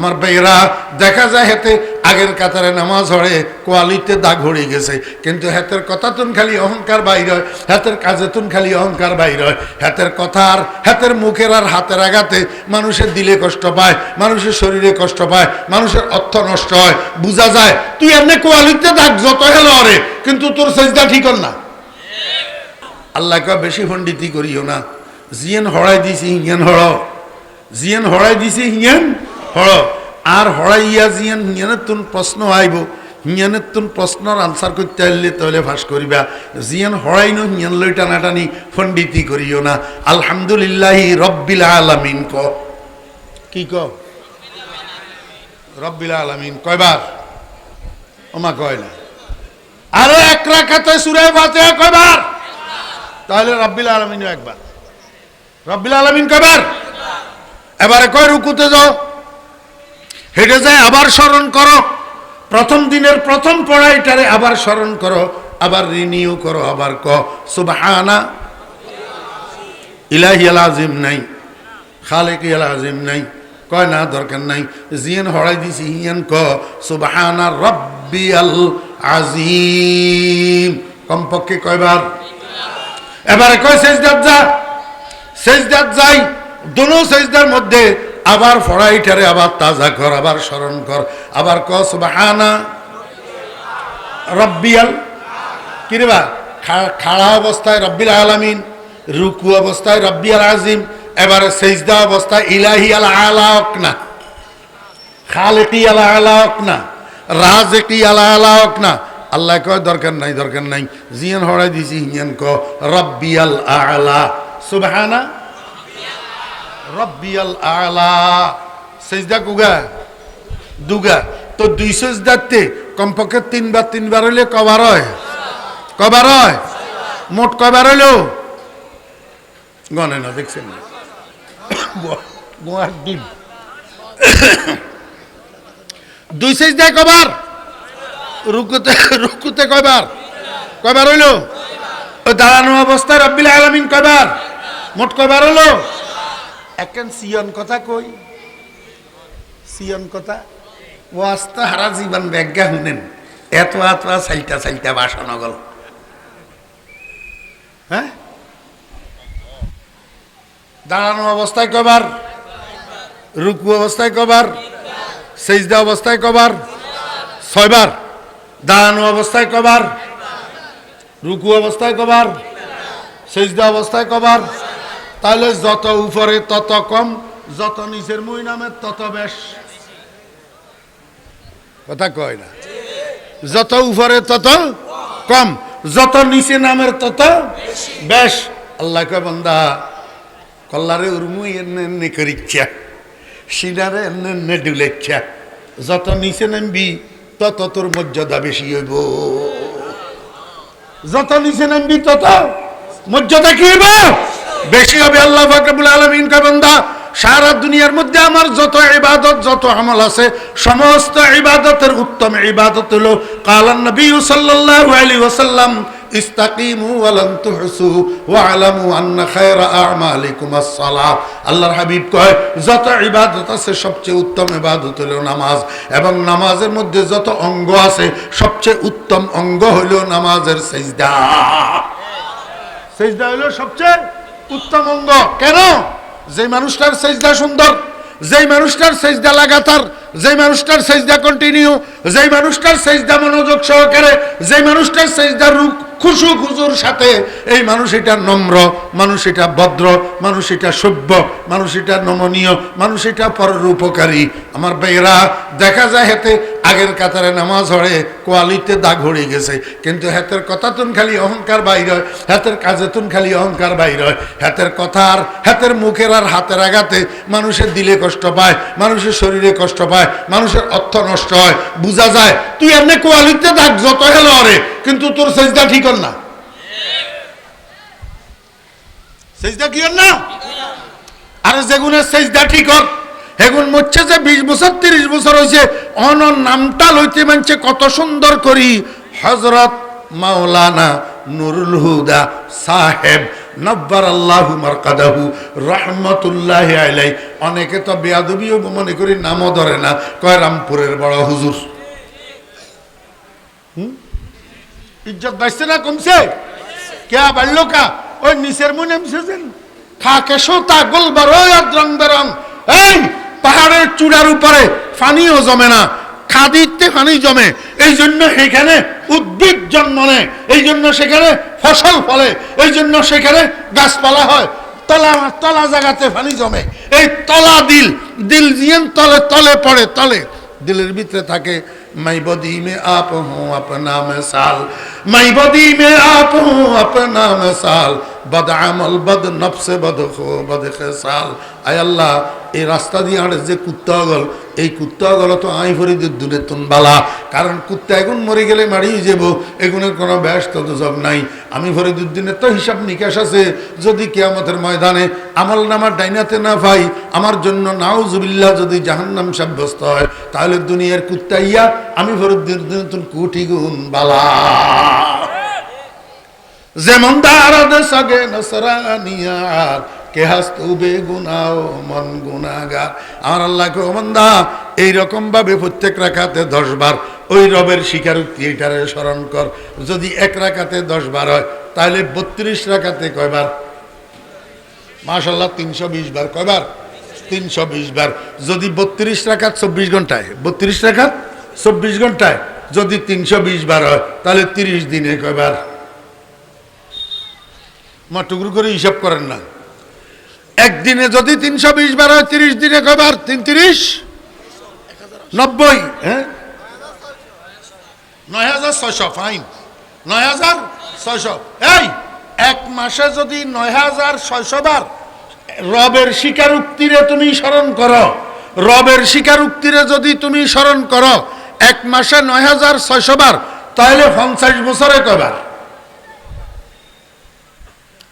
আমার বেয়েরা দেখা যায় হেতে আগের কাতারে নামাজ হড়ে, কোয়ালিতে দাগ হড়ে গেছে। কিন্তু হাতের কথা তুন খালি অহংকার বাইর হয়, হাতের কাজে তুন খালি অহংকার বাইর হয়। হাতের কথা আর হাতের মুখের আর হাতের আঘাতে মানুষের দিলে কষ্ট পায়, মানুষের শরীরে কষ্ট পায়, মানুষের অর্থ নষ্ট হয়। বোঝা যায়, তুই এমনি কোয়ালিতে দাগ যত হেলো রে কিন্তু তোর সেজদা ঠিক না। আল্লাহ কয়, বেশি পণ্ডিতি করিও না। জিয়েন হড়াই দিছি, হিয়ান হড় জিয়েন হড়াই দিছি, হিয়ান হড় আর হড়াইয়া জিয়ান হিয়ানের তুন প্রশ্ন আইব। হিয়ানের তুন প্রশ্নর আনসার করতে আইলে তাহলে ফাঁস করিবা। জিয়ান নো, হিয়ান লই টানাটানি পণ্ডিতি করিও না। আলহামদুলিল্লাহি রব্বিল আলামিন ক। কি ক? রব্বিল আলামিন। কয়বার? ওমা কয় না। আরে এক রাখাতে সুরে ফাতে কয়বার? তাহলে রব্বিল আলমিনও একবার। রব্বিল আলমিন কবার এবারে কয় রুকুতে যাও। হেঁটে যায়, আবার স্মরণ করো। প্রথম দিনের প্রথম পড়াইটারে আবার স্মরণ করো, আবার রিনিউ করো, আবার ক সুবহানা ইলাহি আল আজিম নাই খালেক আল আজিম নাই, কয়, না, দরকার নাই, জিয়ান হড়াই দিছি হিয়ান ক সুবহানা রব্বি আল আজিম। কমপক্ষে কয়বার? এবারে কয় সেজদার যা সেজদার যাই। দোনো সেজদার মধ্যে আবার ফড়াইটারে আবার তাজা কর আবার স্মরণ কর আবার ক, সুবহানা? রব্বিয়াল। কিরে বা খাড়া অবস্থায় রব্বিল আলামিন, রুকু অবস্থায় রব্বিয়াল আজিম, এবারে সেজদা অবস্থায় ইলাহি আল আলাওক না। খালেকি আলা আলাওক না। রাজেকি আলা আলাওক না। আল্লাহ কয়, দরকার নাই দরকার নাই। জিয়ান হড়াই দিছি, হিয়ান ক, রব্বিয়াল আলা। সুবহানা? রব্বিয়াল আলা। সেজদা কুগা? দুগা। তো দুই সেজদাতে কমপক্ষে তিনবার তিনবার হইলে কবার হয়? কবার হয়? মোট কবার হইল গনে না, দেখছেন না? গোয়ার ডিম। দুই সেজদায় কবার? রুকুতে রুকুতে কয়বার কয়বার হইল দাঁড়ানো অবস্থায় রব্বিল আলামিন কয়বার মোট কয়বার হলো? এখন সিয়ন কথা কই? সিয়ন কথা? ও আস্তে হারা জীবন ব্যাজ্ঞা শুনেন এত এত চাইটা চাইটা বাসন গল হ্যাঁ? দাঁড়ানো অবস্থায় কবার? রুকু অবস্থায় কবার? সেজদা অবস্থায় কবার? ছয়বার। দাঁড়ানো অবস্থায় কবার? রুকু অবস্থায় কবার? সেজদা অবস্থায় কবার? তাহলে যত উপরে, তত কম, যত নিচের মই নামের তত বেশ। কথা কয় না? যত উপরে, তত কম, যত নিচে নামের তত বেশ। আল্লাহ কয় কল্লারে উর্মুই এনে এনে করিচ্ছা সিনারে এনে এনে ডুলেচ্ছা। যত নিচে নামবি, তত তোর মর্যাদা বেশি হইব। যত নিচে নামবি, তত মর্যাদা কি হইব? বেশি হবে আল্লাহ ফাকরুল আলমিন কাবন্দা সারা দুনিয়ার মধ্যে আমার যত ইবাদত, যত আমল আছে, সমস্ত ইবাদতের উত্তম ইবাদত হলো কালান নবী সাল্লাল্লাহু আলাইহি ওয়াসাল্লাম, ইস্তাকিমু ওয়ালান তুহসু, ওয়ালামু আন্না খায়রা আ'মালিকুম আস-সালাহ আল্লাহর হাবিব কয়, যত ইবাদত আছে, সবচেয়ে উত্তম ইবাদত হলো নামাজ। এবং নামাজের মধ্যে যত অঙ্গ আছে, সবচেয়ে উত্তম অঙ্গ হলো নামাজের সেজদা। সেজদা হলো সবচেয়ে উত্তম অঙ্গ কেন? যে মানুষটার সেজদা সুন্দর, যেই মানুষটার সেজদা লাগাতার, যেই মানুষটার সেজদা কন্টিনিউ যেই মানুষটার সেজদা মনোযোগ সহকারে, যেই মানুষটার সেজদা রূপ খুশু খুজুর সাথে, এই মানুষ এটা নম্র, মানুষ এটা ভদ্র, মানুষ এটা সভ্য, মানুষ এটা নমনীয়, মানুষ এটা পরের উপকারী আমার বেয়েরা দেখা যায় হেতে আগের কাতারে নামাজ হড়ে, কোয়ালিতে দাগ হড়ে গেছে। কিন্তু হাতের কথা তুন খালি অহংকার বাইর হয়, হাতের কাজে তুন খালি অহংকার বাইর হয়। হাতের কথা আর হাতের মুখের আর হাতের আঘাতে মানুষের দিলে কষ্ট পায়, মানুষের শরীরে কষ্ট পায়, মানুষের অর্থ নষ্ট হয়। বোঝা যায়, তুই এমনি কোয়ালিতে দাগ যত হেলো রে কিন্তু তোর সেজদা ঠিক হল না। সেজদা কি হল না? আরে যেগুনের সেজদা ঠিক হল হেগুন মরছে যে বিশ বছর, তিরিশ বছর হয়েছে অন নামটা লইতে মানছে কত সুন্দর করি। হজরত মাওলানা নুরুল হুদা সাহেব নব্বার আল্লাহ মারকাদাহু, রহমতুল্লাহ আলাই অনেকে তো বেয়াদবিও মনে করি নামও ধরে না, কয় রামপুরের বড় হুজুর? ইজ্জত বাঁচছে না কমছে? কে বাড়লো কা? ওই নিচের মনে এমছেন খাকে সোতা গোলবার রং বেরং। এই পাহাড়ের চূড়ার উপরে পানিও জমে না খাদিতে পানি জমে এই জন্য এখানে উদ্ভিদ জন্ম নেয় এই জন্য সেখানে ফসল ফলে এই জন্য সেখানে গাছপালা হয় তলা তলা জায়গাতে পানি জমে এই তলা দিল দিল জিয়েন তলে তলে পড়ে তলে দিলের ভিতরে থাকে मैं बदी में आप हूँ अपना मिसाल मैं बदी में आप हूँ अपना मिसाल बद আমল বদ নফসে বদ খো বদ খেসাল আয় আল্লাহ এই রাস্তা দিয়ে আড়ে যে কুত্তা গল এই কুত্তা গল তো আই ভরি দূরে তুন বালা কারণ কুত্তা এখন মরে গেলে মারিয়ে যাব, এগুনের কোনো ব্যস্ত জব নাই। আমি ভরি দুদিনের তো হিসাব নিকাশ আছে, যদি কেয়ামতের ময়দানে আমল নামার ডাইনাতে না পাই, আমার জন্য নাও জুবিল্লা যদি জাহান্নাম সাব্যস্ত হয়, তাহলে দুনিয়ার কুত্তা ইয়া, আমি ফরুদ্দিন তুন কুটি গুণ বালা। যেমন দারাদ সগে নসরানিয়ার কে হাস্তু বে গুনাও, মন গুনাগার আমার আল্লাহকে ওমন্দা এইরকম ভাবে প্রত্যেক রাখাতে দশ বার ওই রবের স্বীকারোক্তি এটারে স্মরণ কর। যদি এক রাখাতে দশ বার হয়, তাহলে বত্রিশ রাখাতে কয়বার? মাশাল্লাহ তিনশো বিশ বার। কয়বার? তিনশো বিশ বার। যদি বত্রিশ রাখাত চব্বিশ ঘন্টায়, বত্রিশ রাখাত চব্বিশ ঘন্টায় যদি তিনশো বিশ বার হয়, তাহলে তিরিশ দিনে কয়বার? মা টুকরো করে হিসাব করেন না। একদিনে যদি তিনশো বিশ বার হয়, তিরিশ দিনে কয়বার? তিন তিরিশ? নব্বই হ্যাঁ? নয় হাজার ছয়শো ফাইন নয় হাজার ছয়শো। এই, এক মাসে যদি নয় হাজার ছয়শো বার, রবের স্বীকারোক্তিরে তুমি স্মরণ করো। রবের স্বীকারোক্তিরে যদি তুমি স্মরণ করো, এক মাসে নয় হাজার ছয়শো বার, তাহলে পঞ্চাশ বছরে কয়বার?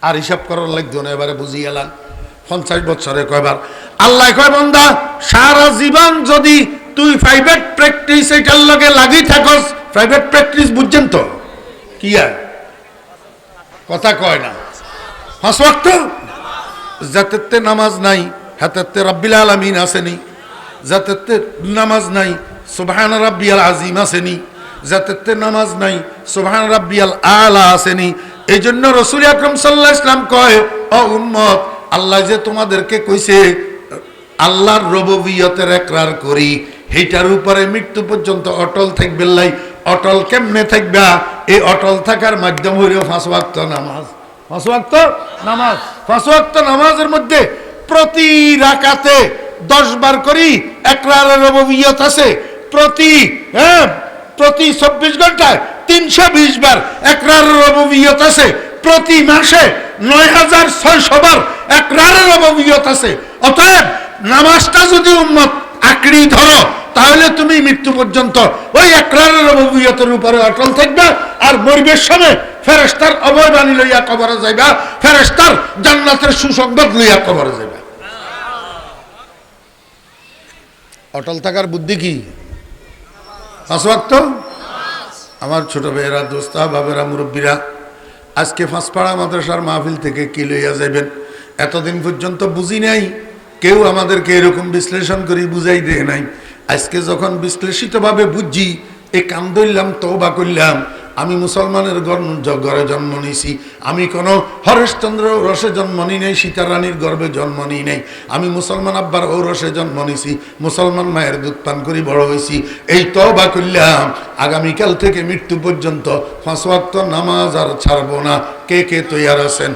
আর হিসাব করার লাগতো না, এবারে বুঝি গেলাম পঞ্চাশ বছরে কয়বার? আল্লাহ কয়, বন্দা, সারা জীবন যদি তুই প্রাইভেট প্র্যাকটিস এটার লগে লাগি থাকস প্রাইভেট প্র্যাকটিস বুঝছেন তো? কি আর? কথা কয় না। হাস ওয়াক্ত? নামাজ নাই হাতে রব্বিল আলমিন আসেনি। যাতে নামাজ নাই, সুবহান রাব্বিয়াল আজিম আসেনি। যাতে নামাজ নাই, সুবহান রাব্বিয়াল আলা আসেনি। এই জন্য রসুল আকরম সাল্লাহ ইসলাম কয়, ও উম্মত আল্লাহ যে তোমাদেরকে কইছে, আল্লাহর রববিয়তের একরার করি, সেইটার উপরে মৃত্যু পর্যন্ত অটল থাকবে লাই, অটল কেমনে থাকবা? এই অটল থাকার মাধ্যম হইল ফাঁস ওয়াক্ত নামাজ। ফাঁস ওয়াক্ত নামাজ। ফাঁস ওয়াক্ত নামাজের মধ্যে প্রতি রাকাতে দশ বার করি একরারের রববিয়ত আছে। প্রতি হ্যাঁ প্রতি চব্বিশ ঘন্টায় তিনশো বিশ বার একরারের রববিয়ত আছে। প্রতি মাসে নয় হাজার ছয়শো বার একরারের অববিয়ত আছে। অতএব নামাজটা যদি উন্মত আঁকড়ি ধরো, তাহলে তুমি মৃত্যু পর্যন্ত ওই একরারের অববিয়তের উপরে অটল থাকবে আর মরিবের সময় ফেরেস্তার অভয় বাণী লইয়া কবরে যাইবা ফেরেস্তার জান্নাতের সুসংবাদ লইয়া কবরে যাইবা। অটল থাকার বুদ্ধি কি? আসবাক্ত আমার ছোট ভাইয়েরা, দোস্তা বাবেরা মুরব্বীরা আজকে ফাঁসপাড়া মাদ্রাসার মাহফিল থেকে কি লইয়া যাইবেন? এতদিন পর্যন্ত বুঝি নাই। কেউ আমাদেরকে এরকম বিশ্লেষণ করি বুঝাই দেয় নাই। আজকে যখন বিশ্লেষিতভাবে বুঝি, এ কাম ধরলাম বা করলাম আমি মুসলমানের ঘরে জন্ম নিয়েছি। আমি কোনো হরেশচন্দ্র রসে জন্ম নিই নাই, সীতারানীর গর্ভে জন্ম নিই নাই। আমি মুসলমান আব্বার ও রসে জন্ম নিছি মুসলমান মায়ের দুধ পান করি বড় হয়েছি। এই তবা করলাম, আগামীকাল থেকে মৃত্যু পর্যন্ত ফাঁসওয়াক্ত নামাজ আর ছাড়বো না। কে কে তৈয়ার আছেন?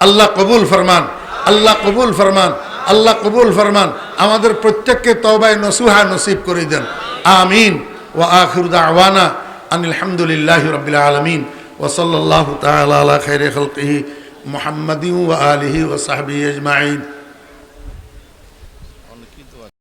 আল্লাহ কবুল ফরমান, আল্লাহ কবুল ফরমান, আল্লাহ কবুল ফরমান। আমাদের প্রত্যেককে তবায় নসুহা নসিব করে দেন। আমিন। ও আখির দাওয়ানা আন আলহামদুলিল্লাহ রবিল আলমিন ওসল্লাহ তালা খাইর খলকি মোহাম্মদ ও আলহি ও সাহবি আজমাইন